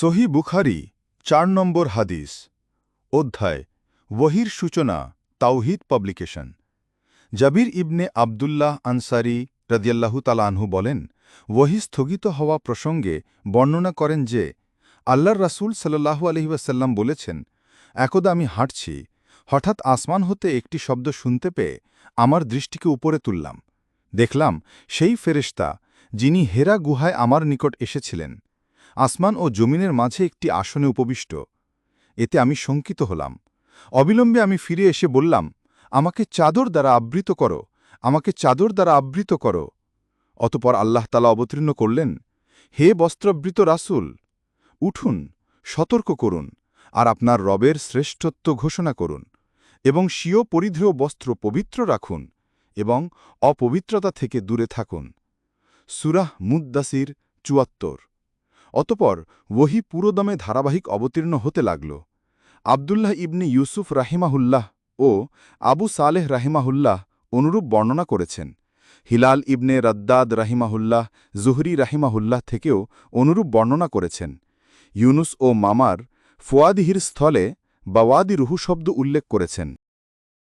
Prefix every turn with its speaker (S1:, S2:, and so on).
S1: সহি বুখারি, চার নম্বর হাদিস, অধ্যায় ওহির সূচনা, Tawhid publication. Jabir ibn Abdullah Ansari রদিয়াল্লাহু তালানহু বলেন ওহি স্থগিত হওয়া প্রসঙ্গে বর্ণনা করেন যে, আল্লাহর রাসূল সাল্লাহু আলহিবাসাল্লাম বলেছেন, একদা আমি হাঁটছি, হঠাৎ আসমান হতে একটি শব্দ শুনতে পেয়ে আমার দৃষ্টিকে উপরে তুললাম। দেখলাম সেই ফেরেশতা, যিনি হেরা গুহায় আমার নিকট এসেছিলেন। আসমান ও জমিনের মাঝে একটি আসনে উপবিষ্ট। এতে আমি শঙ্কিত হলাম। অবিলম্বে আমি ফিরে এসে বললাম, আমাকে চাদর দ্বারা আবৃত করো, আমাকে চাদর দ্বারা আবৃত করো। অতপর আল্লাহ তালা অবতীর্ণ করলেন, হে বস্ত্রাবৃত রাসূল, উঠুন, সতর্ক করুন, আর আপনার রবের শ্রেষ্ঠত্ব ঘোষণা করুন, এবং স্বীয় পরিধেয় বস্ত্র পবিত্র রাখুন, এবং অপবিত্রতা থেকে দূরে থাকুন। সুরাহ মুদ্দাসির চুয়াত্তর। অতপর ওহি পুরোদমে ধারাবাহিক অবতীর্ণ হতে লাগল। আবদুল্লাহ ইবনে ইউসুফ রাহিমাহুল্লাহ ও আবু সালেহ রাহিমাহুল্লাহ অনুরূপ বর্ণনা করেছেন। হিলাল ইবনে রদ্দাদ রাহিমাহুল্লাহ, জুহরি রাহিমাহুল্লাহ থেকেও অনুরূপ বর্ণনা করেছেন। ইউনুস ও মামার ফোয়াদিহির স্থলে বাওয়াদি রুহু শব্দ উল্লেখ করেছেন।